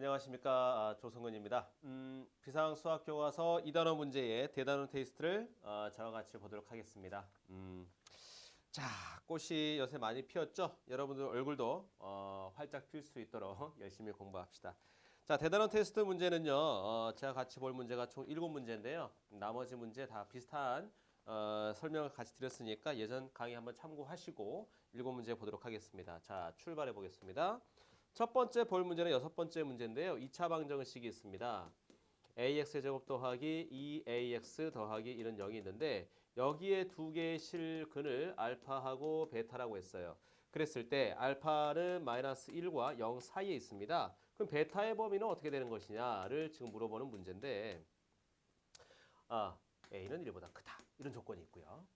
안녕하십니까 아, 조성근입니다. 음, 비상 수학 교과서 2단원 문제의 대단원 테이스트를 어, 저와 같이 보도록 하겠습니다. 음, 자 꽃이 요새 많이 피었죠? 여러분들 얼굴도 어, 활짝 필 수 있도록 열심히 공부합시다. 자 대단원 테스트 문제는요 어, 제가 같이 볼 문제가 총 7문제인데요. 나머지 문제 다 비슷한 어, 설명을 같이 드렸으니까 예전 강의 한번 참고하시고 7문제 보도록 하겠습니다. 자 출발해 보겠습니다. 첫 번째 볼 문제는 여섯 번째 문제인데요. 2차 방정식이 있습니다. ax 제곱 더하기 2ax 더하기 1은 0이 있는데 여기에 두 개의 실근을 알파하고 베타라고 했어요. 그랬을 때 알파는 마이너스 1과 0 사이에 있습니다. 그럼 베타의 범위는 어떻게 되는 것이냐를 지금 물어보는 문제인데 아, a는 1보다 크다. 이런 조건이 있고요.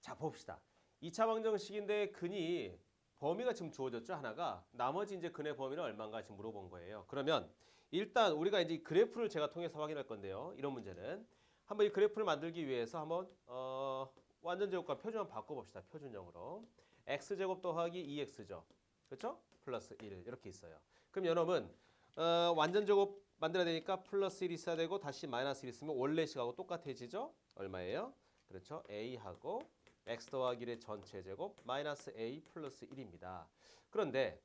자, 봅시다. 2차 방정식인데 근이 범위가 지금 주어졌죠 하나가 나머지 이제 근의 범위는 얼마인가 지금 물어본 거예요. 그러면 일단 우리가 이제 그래프를 제가 통해서 확인할 건데요. 이런 문제는 한번 이 그래프를 만들기 위해서 한번 어, 완전 제곱과 표준 바꿔봅시다. 표준형으로 x 제곱 더하기 2x죠. 그렇죠? 플러스 1 이렇게 있어요. 그럼 여러분 어, 완전 제곱 만들어야 되니까 플러스 1 있어야 되고 다시 마이너스 1 있으면 원래 식하고 똑같아지죠? 얼마예요? 그렇죠? a하고 x 더하기 1의 전체 제곱 마이너스 a 플러스 1입니다. 그런데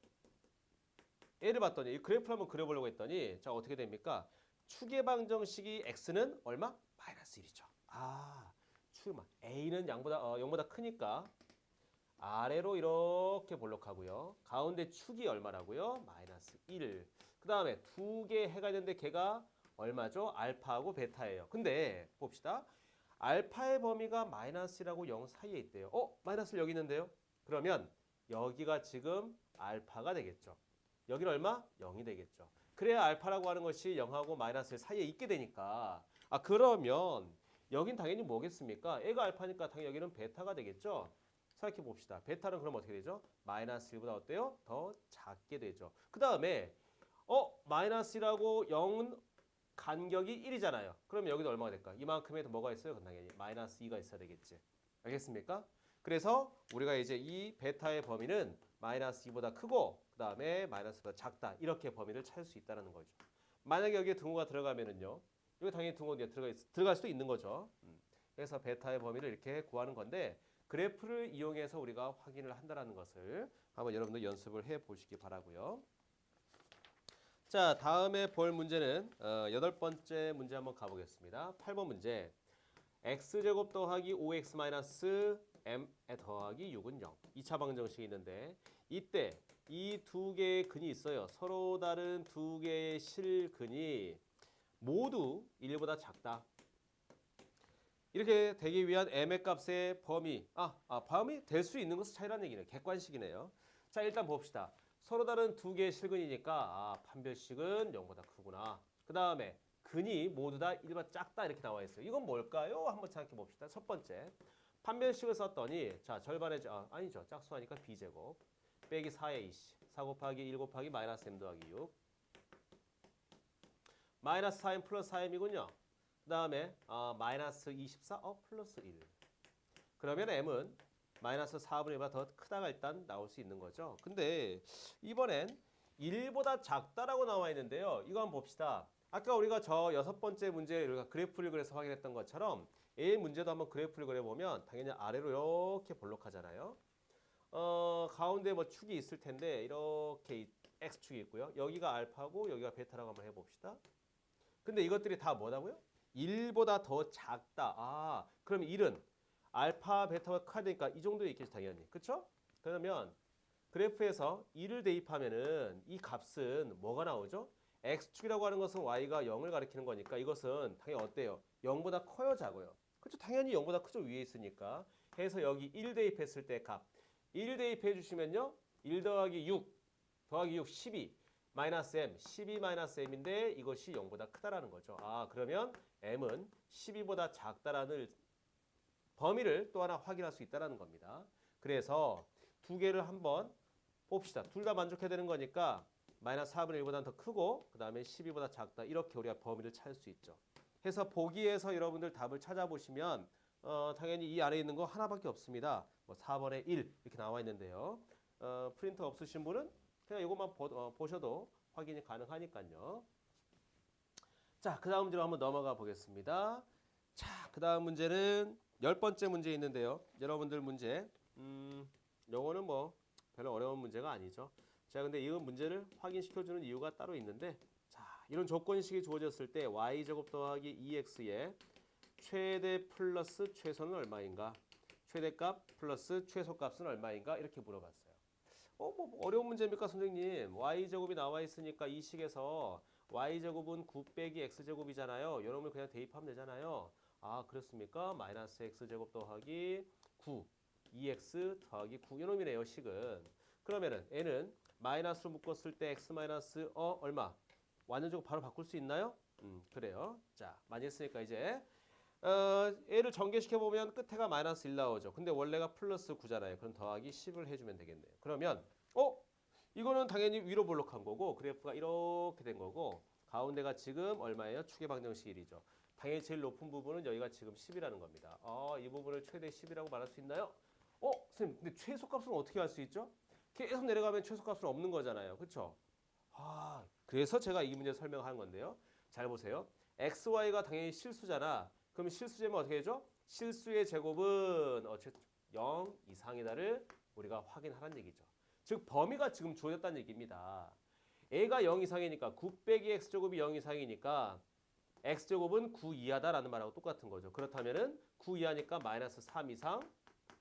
얘를 봤더니 이 그래프를 한번 그려보려고 했더니 자 어떻게 됩니까? 축의 방정식이 x는 얼마? 마이너스 1이죠. 아, 축만 a는 양보다 어, 0보다 크니까 아래로 이렇게 볼록하고요. 가운데 축이 얼마라고요? 마이너스 1. 그 다음에 두 개 해가 있는데 걔가 얼마죠? 알파하고 베타예요. 근데 봅시다. 알파의 범위가 마이너스라고 0 사이에 있대요. 어? 마이너스 여기 있는데요? 그러면 여기가 지금 알파가 되겠죠. 여기는 얼마? 0이 되겠죠. 그래야 알파라고 하는 것이 0하고 마이너스 사이에 있게 되니까 아 그러면 여긴 당연히 뭐겠습니까? A가 알파니까 당연히 여기는 베타가 되겠죠. 생각해 봅시다. 베타는 그럼 어떻게 되죠? 마이너스 1보다 어때요? 더 작게 되죠. 그 다음에 어? 마이너스라고 0은 간격이 1이잖아요. 그러면 여기도 얼마가 될까? 이만큼에 더 뭐가 있어요? 그럼 당연히 마이너스 2가 있어야 되겠지. 알겠습니까? 그래서 우리가 이제 이 베타의 범위는 마이너스 2보다 크고 그 다음에 마이너스보다 작다 이렇게 범위를 찾을 수 있다는 거죠. 만약에 여기에 등호가 들어가면은요. 여기 당연히 등호가 들어가 있, 들어갈 수도 있는 거죠. 음. 그래서 베타의 범위를 이렇게 구하는 건데 그래프를 이용해서 우리가 확인을 한다는 것을 한번 여러분들 연습을 해 보시기 바라고요. 자, 다음에 볼 문제는 어, 여덟 번째 문제 한번 가보겠습니다. 8번 문제. x제곱 더하기 5x 마이너스 m 더하기 6은 0. 2차 방정식이 있는데 이때 이 두 개의 근이 있어요. 서로 다른 두 개의 실근이 모두 1보다 작다. 이렇게 되기 위한 m의 값의 범위. 아, 아 범위 될 수 있는 것은 차이라는 얘기네요. 객관식이네요. 자, 일단 봅시다. 서로 다른 두 개의 실근이니까 아, 판별식은 0보다 크구나. 그 다음에 근이 모두 다 1보다 작다 이렇게 나와 있어요. 이건 뭘까요? 한번 생각해 봅시다. 첫 번째. 판별식을 썼더니 자 절반의 아, 아니죠. 짝수하니까 b제곱 빼기 4의 2씨 4 곱하기 1 곱하기 마이너스 m 더하기 6 마이너스 4m 플러스 4m이군요. 그 다음에 어, 마이너스 24 어, 플러스 1 그러면 m은 마이너스 4분의 1보다 더 크다가 일단 나올 수 있는 거죠. 근데 이번엔 1보다 작다라고 나와 있는데요. 이거 한번 봅시다. 아까 우리가 저 여섯 번째 문제 그래프를 그려서 확인했던 것처럼 A 문제도 한번 그래프를 그려보면 당연히 아래로 이렇게 볼록하잖아요. 어, 가운데 뭐 축이 있을 텐데 이렇게 X축이 있고요. 여기가 알파고 여기가 베타라고 한번 해봅시다. 근데 이것들이 다 뭐다고요? 1보다 더 작다. 아, 그럼 1은 알파, 베타가 커야 되니까 이 정도에 있겠죠, 당연히. 그쵸? 그러면 그래프에서 1을 대입하면은 이 값은 뭐가 나오죠? x축이라고 하는 것은 y가 0을 가리키는 거니까 이것은 당연히 어때요? 0보다 커요, 작아요? 그렇죠. 당연히 0보다 크죠. 위에 있으니까. 해서 여기 1 대입했을 때 값. 1 대입해 주시면요. 1 더하기 6 더하기 6 12 마이너스 m 12 마이너스 m인데 이것이 0보다 크다라는 거죠. 아 그러면 m은 12보다 작다라는 범위를 또 하나 확인할 수 있다라는 겁니다. 그래서 두 개를 한번 봅시다. 둘 다 만족해야 되는 거니까 마이너스 4분의 1보다 더 크고 그 다음에 12보다 작다 이렇게 우리가 범위를 찾을 수 있죠. 해서 보기에서 여러분들 답을 찾아보시면 어, 당연히 이 안에 있는 거 하나밖에 없습니다. 뭐 4번에 1 이렇게 나와 있는데요. 어, 프린터 없으신 분은 그냥 이것만 보, 어, 보셔도 확인이 가능하니까요. 자, 그 다음 문제로 한번 넘어가 보겠습니다. 자, 그 다음 문제는 열 번째 문제 있는데요. 여러분들 문제, 음, 요거는 뭐 별로 어려운 문제가 아니죠. 자, 근데 이 문제를 확인시켜 주는 이유가 따로 있는데, 자, 이런 조건식이 주어졌을 때 y 제곱 더하기 2x의 최대 플러스 최소는 얼마인가? 최대값 플러스 최소값은 얼마인가? 이렇게 물어봤어요. 어, 뭐 어려운 문제입니까, 선생님? y 제곱이 나와 있으니까 이 식에서 y 제곱은 9 빼기 x 제곱이잖아요. 이놈을 그냥 대입하면 되잖아요. 아, 그렇습니까? 마이너스 x 제곱 더하기 9, 2x 더하기 9 이놈이네요, 식은. 그러면은 n은 마이너스로 묶었을 때 x 마이너스 어 얼마? 완전 제곱 바로 바꿀 수 있나요? 음, 그래요. 자, 많이 했으니까 이제 어, 얘를 전개시켜 보면 끝에가 마이너스 1 나오죠. 근데 원래가 플러스 9잖아요. 그럼 더하기 10을 해주면 되겠네요. 그러면 어 이거는 당연히 위로 볼록한 거고 그래프가 이렇게 된 거고 가운데가 지금 얼마예요? 축의 방정식 1이죠. 당연히 제일 높은 부분은 여기가 지금 10이라는 겁니다. 어, 이 부분을 최대 10이라고 말할 수 있나요? 어, 선생님, 근데 최소값은 어떻게 할 수 있죠? 계속 내려가면 최소값은 없는 거잖아요. 그렇죠? 아, 그래서 제가 이 문제 설명하는 건데요. 잘 보세요. x, y가 당연히 실수잖아. 그럼 실수제면 어떻게 되죠? 실수의 제곱은 어쨌든 0 이상이다를 우리가 확인하라는 얘기죠. 즉 범위가 지금 주어졌다는 얘기입니다. a가 0 이상이니까 9 빼기 x제곱이 0 이상이니까 x제곱은 9 이하다라는 말하고 똑같은 거죠. 그렇다면은 9 이하니까 마이너스 3 이상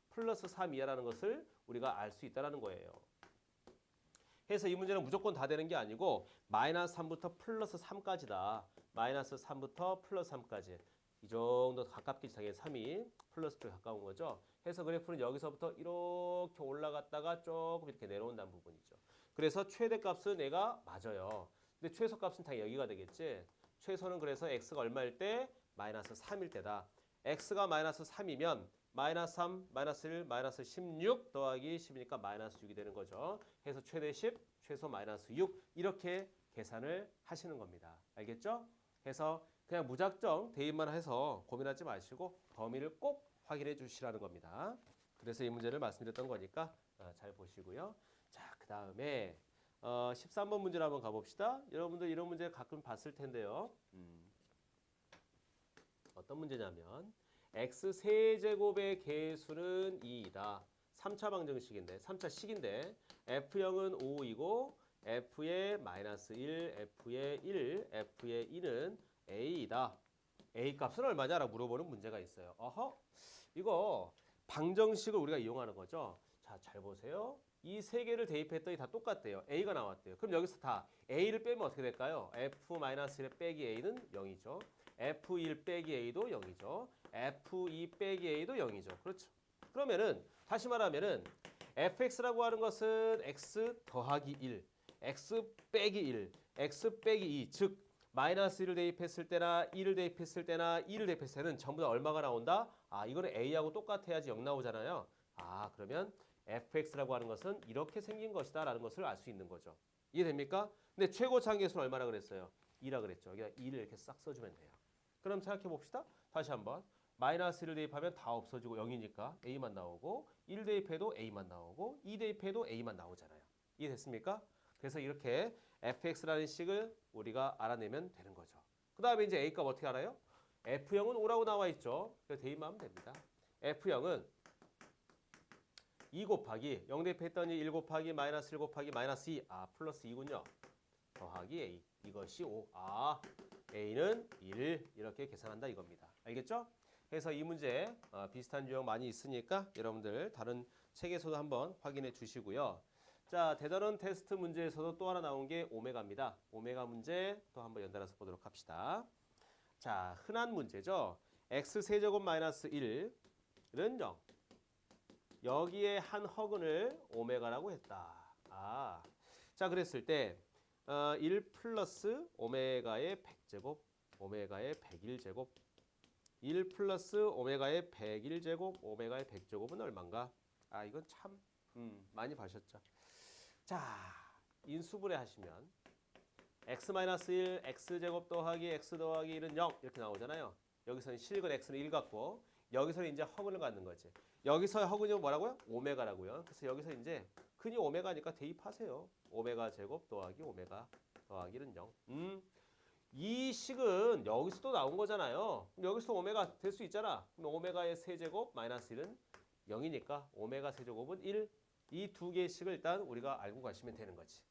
플러스 3 이하라는 것을 우리가 알 수 있다라는 거예요. 해서 이 문제는 무조건 다 되는 게 아니고 마이너스 3부터 플러스 3까지다. 마이너스 3부터 플러스 3까지. 이 정도 가깝게 당연히 3이 플러스에 가까운 거죠. 해서 그래프는 여기서부터 이렇게 올라갔다가 조금 이렇게 내려온다는 부분이죠. 그래서 최대값은 얘가 맞아요. 근데 최소값은 당연히 여기가 되겠지. 최소는 그래서 x가 얼마일 때? 마이너스 3일 때다. x가 마이너스 3이면 마이너스 3, 마이너스 1, 마이너스 16 더하기 10이니까 마이너스 6이 되는 거죠. 해서 최대 10, 최소 마이너스 6 이렇게 계산을 하시는 겁니다. 알겠죠? 해서 그냥 무작정 대입만 해서 고민하지 마시고 범위를 꼭 확인해 주시라는 겁니다. 그래서 이 문제를 말씀드렸던 거니까 어, 잘 보시고요. 자, 그 다음에 어, 13번 문제를 한번 가봅시다. 여러분들 이런 문제 가끔 봤을 텐데요. 음, 어떤 문제냐면 x 세제곱의 개수는 2이다. 3차 방정식인데 3차 식인데 f0은 5이고 f의 마이너스 1, f의 1, f의 2는 a이다. a 값은 얼마냐라고 물어보는 문제가 있어요. 어허, 이거 방정식을 우리가 이용하는 거죠. 자, 잘 보세요. 이 세 개를 대입했더니 다 똑같대요. a가 나왔대요. 그럼 여기서 다 a를 빼면 어떻게 될까요? f-1 빼기 a는 0이죠. f1 빼기 a도 0이죠. f2 빼기 a도 0이죠. 그렇죠. 그러면은 다시 말하면은 fx라고 하는 것은 x 더하기 1, x 빼기 1, x 빼기 2, 즉 마이너스 1을 대입했을 때나 2를 대입했을 때나 2를 대입했을 때는 전부 다 얼마가 나온다? 아, 이거는 a하고 똑같아야지 0 나오잖아요. 아, 그러면 fx라고 하는 것은 이렇게 생긴 것이다 라는 것을 알 수 있는 거죠. 이해됩니까? 근데 최고 장계수는 얼마나 그랬어요? 2라 그랬죠. 여기다 2를 이렇게 싹 써주면 돼요. 그럼 생각해 봅시다. 다시 한번. 마이너스 1을 대입하면 다 없어지고 0이니까 a만 나오고 1 대입해도 a만 나오고 2 대입해도 a만 나오잖아요. 이해됐습니까? 그래서 이렇게 fx라는 식을 우리가 알아내면 되는 거죠. 그 다음에 이제 a 값 어떻게 알아요? f0은 5라고 나와 있죠. 그래서 대입만 하면 됩니다. f0은 2 곱하기 0 대입했더니 1 곱하기 마이너스 1 곱하기 마이너스 2. 아 플러스 2군요. 더하기 a. 이것이 5. 아 a는 1 이렇게 계산한다 이겁니다. 알겠죠? 그래서 이 문제 어, 비슷한 유형 많이 있으니까 여러분들 다른 책에서도 한번 확인해 주시고요. 자, 대단원 테스트 문제에서도 또 하나 나온 게 오메가입니다. 오메가 문제 또 한번 연달아서 보도록 합시다. 자, 흔한 문제죠. x 세제곱 마이너스 1은 0. 여기에 한 허근을 오메가라고 했다. 아, 자 그랬을 때 어, 1 플러스 오메가의 100제곱, 오메가의 101제곱, 1 플러스 오메가의 101제곱, 오메가의 100제곱은 얼마인가? 아, 이건 참 음, 많이 봐셨죠. 자, 인수분해 하시면 x-1, x제곱 더하기 x 더하기 1은 0 이렇게 나오잖아요. 여기서는 실근 x는 1 같고 여기서는 이제 허근을 갖는 거지. 여기서 허근이 뭐라고요? 오메가라고요. 그래서 여기서 이제 근이 오메가니까 대입하세요. 오메가 제곱 더하기 오메가 더하기 1은 0. 음. 이 식은 여기서도 나온 거잖아요. 여기서 오메가 될 수 있잖아. 그럼 오메가의 세제곱 마이너스 1은 0이니까 오메가 세제곱은 1. 이 두 개의 식을 일단 우리가 알고 가시면 되는 거지.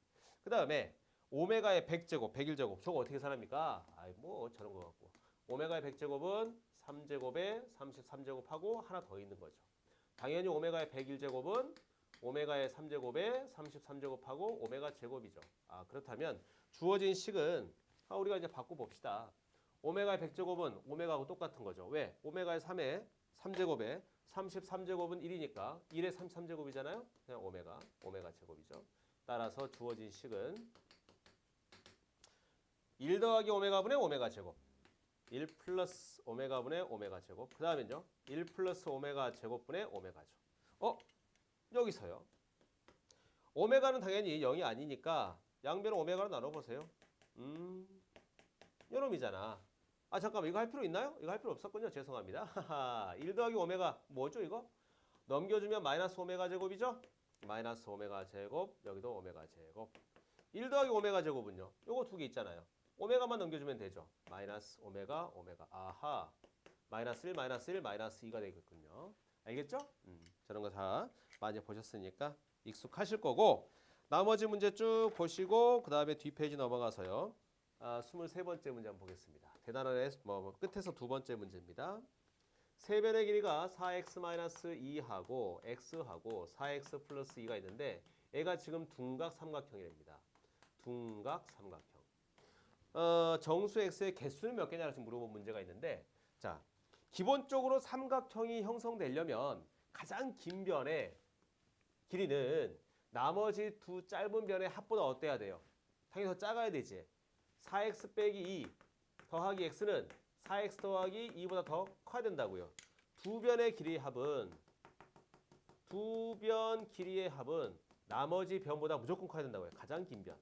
그 다음에 오메가의 100제곱, 101제곱. 저거 어떻게 사납니까? 아이 뭐 저런 거 같고. 오메가의 100제곱은 3제곱에 33제곱하고 하나 더 있는 거죠. 당연히 오메가의 101제곱은 오메가의 3제곱에 33제곱하고 오메가 제곱이죠. 아 그렇다면 주어진 식은 아, 우리가 이제 바꿔 봅시다. 오메가의 100제곱은 오메가하고 똑같은 거죠. 왜? 오메가의 3에 3제곱에 33제곱은 1이니까 1의 33제곱이잖아요. 그냥 오메가, 오메가 제곱이죠. 따라서 주어진 식은 1 더하기 오메가분의 오메가 제곱 1 플러스 오메가분의 오메가 제곱 그 다음엔요 1 플러스 오메가 제곱분의 오메가죠. 어? 여기서요. 오메가는 당연히 0이 아니니까 양변을 오메가로 나눠보세요. 음, 요놈이잖아. 아 잠깐만 이거 할 필요 있나요? 이거 할 필요 없었군요. 죄송합니다. 하하, 1 더하기 오메가 뭐죠 이거? 넘겨주면 마이너스 오메가 제곱이죠? 마이너스 오메가 제곱 여기도 오메가 제곱 1 더하기 오메가 제곱은요? 요거 두 개 있잖아요. 오메가만 넘겨주면 되죠. 마이너스 오메가 오메가 아하 마이너스 1 마이너스 1 마이너스 2가 되겠군요. 알겠죠? 음, 저런 거 다 많이 보셨으니까 익숙하실 거고 나머지 문제 쭉 보시고 그 다음에 뒷페이지 넘어가서요. 아, 23번째 문제 한번 보겠습니다. 대단한 뭐, 뭐 끝에서 두 번째 문제입니다. 세변의 길이가 4x-2하고 x하고 4x 플러스 2가 있는데 얘가 지금 둔각 삼각형이랍니다. 둔각 삼각형. 어, 정수 x의 개수는 몇 개냐고 지금 물어본 문제가 있는데 자 기본적으로 삼각형이 형성되려면 가장 긴 변의 길이는 나머지 두 짧은 변의 합보다 어때야 돼요? 당연히 더 작아야 되지. 4x 빼기 2 더하기 x는 4x 더하기 2보다 더 커야 된다고요. 두 변의 길이의 합은 두 변 길이의 합은 나머지 변보다 무조건 커야 된다고요. 가장 긴 변.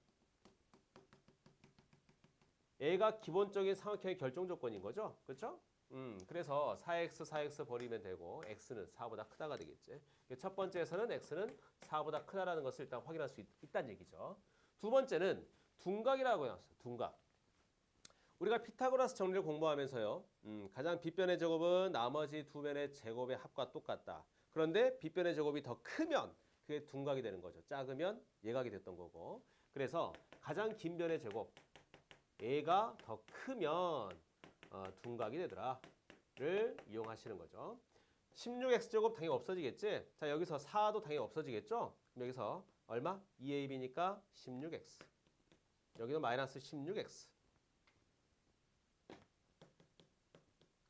얘가 기본적인 삼각형의 결정 조건인 거죠. 그렇죠? 음, 그래서 4x, 4x 버리면 되고 x는 4보다 크다가 되겠지. 첫 번째에서는 x는 4보다 크다라는 것을 일단 확인할 수 있, 다는 얘기죠. 두 번째는 둔각이라고 해놨어요. 둔각. 우리가 피타고라스 정리를 공부하면서요. 음, 가장 빗변의 제곱은 나머지 두 변의 제곱의 합과 똑같다. 그런데 빗변의 제곱이 더 크면 그게 둔각이 되는 거죠. 작으면 예각이 됐던 거고. 그래서 가장 긴 변의 제곱 얘가 더 크면 어, 둔각이 되더라를 이용하시는 거죠. 16x제곱 당연히 없어지겠지? 자 여기서 4도 당연히 없어지겠죠? 여기서 얼마? 2ab니까 16x 여기도 마이너스 16x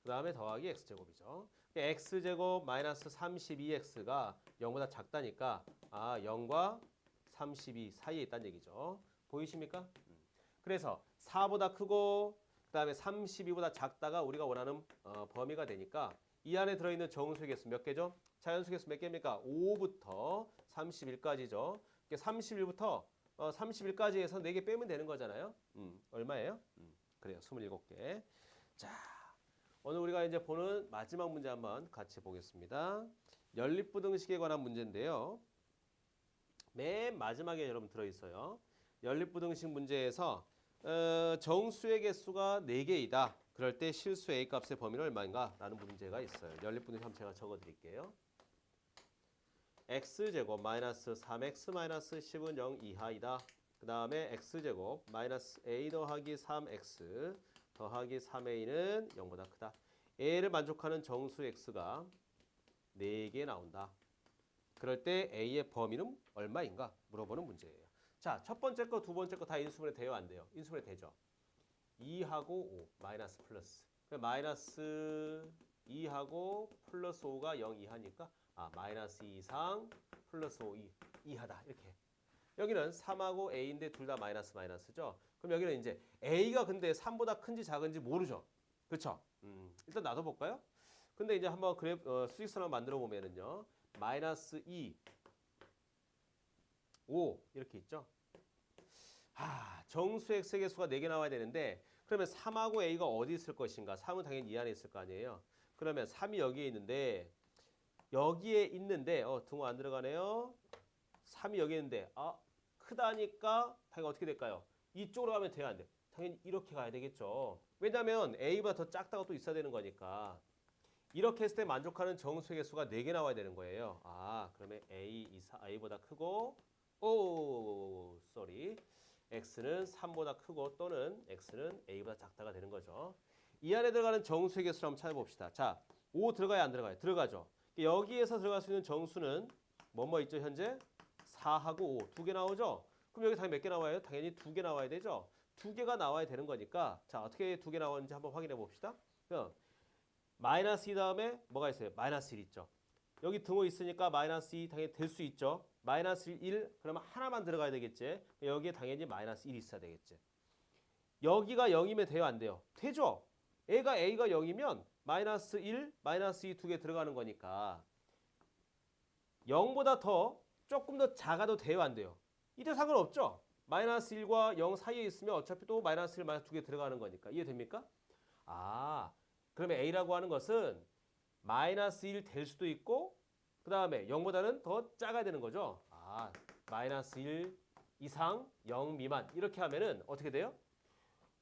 그 다음에 더하기 x제곱이죠. x제곱 마이너스 32x가 0보다 작다니까 아 0과 32 사이에 있다는 얘기죠. 보이십니까? 음. 그래서 4보다 크고 그 다음에 32보다 작다가 우리가 원하는 어, 범위가 되니까 이 안에 들어있는 정수의 개수 몇 개죠? 자연수 개수 몇 개입니까? 5부터 31까지죠. 31부터 어, 31까지 해서 4개 빼면 되는 거잖아요. 음, 얼마예요? 음, 그래요. 27개. 자, 오늘 우리가 이제 보는 마지막 문제 한번 같이 보겠습니다. 연립부등식에 관한 문제인데요. 맨 마지막에 여러분 들어있어요. 연립부등식 문제에서 어, 정수의 개수가 4개이다. 그럴 때 실수 A 값의 범위는 얼마인가? 라는 문제가 있어요. 연립분식 한번 제가 적어드릴게요. x제곱 마이너스 3x 마이너스 10은 0 이하이다. 그 다음에 x제곱 마이너스 a 더하기 3x 더하기 3a는 0보다 크다. a를 만족하는 정수 x가 4개 나온다. 그럴 때 a의 범위는 얼마인가? 물어보는 문제예요. 자, 첫 번째 거, 두 번째 거 다 인수분해 돼요, 안 돼요? 인수분해 되죠. 2하고 5, 마이너스 플러스. 마이너스 2하고 플러스 5가 0 이하니까 아, 마이너스 2 이상 플러스 5 2, 이하다. 이렇게. 여기는 3하고 a인데 둘 다 마이너스 마이너스죠. 그럼 여기는 이제 a가 근데 3보다 큰지 작은지 모르죠. 그렇죠? 음, 일단 놔둬 볼까요? 근데 이제 한번 그래 어, 수직선을 만들어 보면은요. 마이너스 2 5 이렇게 있죠. 아, 정수 x의 개수가 4개 나와야 되는데 그러면 3하고 a가 어디 있을 것인가? 3은 당연히 이 안에 있을 거 아니에요. 그러면 3이 여기에 있는데 여기에 있는데 어, 등호 안 들어가네요. 3이 여기 있는데 아, 크다니까 당연히 어떻게 될까요? 이쪽으로 가면 돼야 안 돼? 당연히 이렇게 가야 되겠죠. 왜냐하면 A보다 더 작다가 또 있어야 되는 거니까. 이렇게 했을 때 만족하는 정수의 개수가 4개 나와야 되는 거예요. 아, 그러면 A A보다 크고 오, 쏘리. X는 3보다 크고 또는 X는 A보다 작다가 되는 거죠. 이 안에 들어가는 정수의 개수를 한번 찾아봅시다. 자, 5 들어가야 안 들어가요? 들어가죠. 여기에서 들어갈 수 있는 정수는 뭐뭐 있죠, 현재? 4하고 5. 두 개 나오죠? 그럼 여기 당연히 몇 개 나와요? 당연히 두 개 나와야 되죠? 두 개가 나와야 되는 거니까 자, 어떻게 두 개 나오는지 한번 확인해 봅시다. 그럼 마이너스 2 다음에 뭐가 있어요? 마이너스 1 있죠. 여기 등호 있으니까 마이너스 2 당연히 될 수 있죠. 마이너스 1, 1 그러면 하나만 들어가야 되겠지. 여기에 당연히 마이너스 1이 있어야 되겠지. 여기가 0이면 돼요? 안 돼요? 되죠. A가 A가 0이면 마이너스 1, 마이너스 2 두 개 들어가는 거니까 0보다 더 조금 더 작아도 돼요? 안 돼요? 이때 상관없죠. 마이너스 1과 0 사이에 있으면 어차피 또 마이너스 1, 마이너스 두개 들어가는 거니까 이해됩니까? 아, 그러면 A라고 하는 것은 마이너스 1 될 수도 있고 그 다음에 0보다는 더 작아야 되는 거죠. 아, 마이너스 1 이상 0 미만 이렇게 하면은 어떻게 돼요?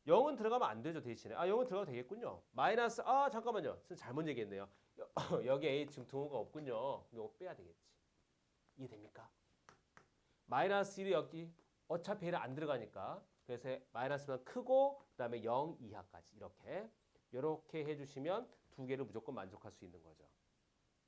0은 들어가면 안 되죠 대신에. 아 0은 들어가도 되겠군요. 마이너스 아 잠깐만요. 잘못 얘기했네요. 여- 여기 A 등호가 없군요. 이거 빼야 되겠지. 이해됩니까? 마이너스 1이 여기 어차피 A를 안 들어가니까 그래서 마이너스만 크고 그 다음에 0 이하까지 이렇게 이렇게 해주시면 두 개를 무조건 만족할 수 있는 거죠.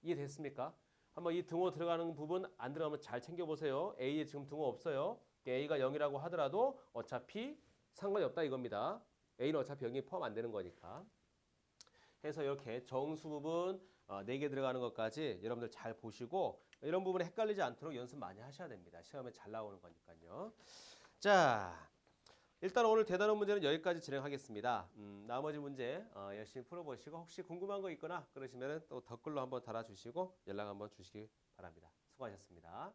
이해됐습니까? 한번 이 등호 들어가는 부분 안 들어가면 잘 챙겨보세요. A에 지금 등호 없어요. A가 0이라고 하더라도 어차피 상관이 없다 이겁니다. A는 어차피 0이 포함 안 되는 거니까. 해서 이렇게 정수 부분 어, 4개 들어가는 것까지 여러분들 잘 보시고 이런 부분에 헷갈리지 않도록 연습 많이 하셔야 됩니다. 시험에 잘 나오는 거니까요. 자, 일단 오늘 대단한 문제는 여기까지 진행하겠습니다. 음, 나머지 문제 어, 열심히 풀어보시고 혹시 궁금한 거 있거나 그러시면 또 댓글로 한번 달아주시고 연락 한번 주시기 바랍니다. 수고하셨습니다.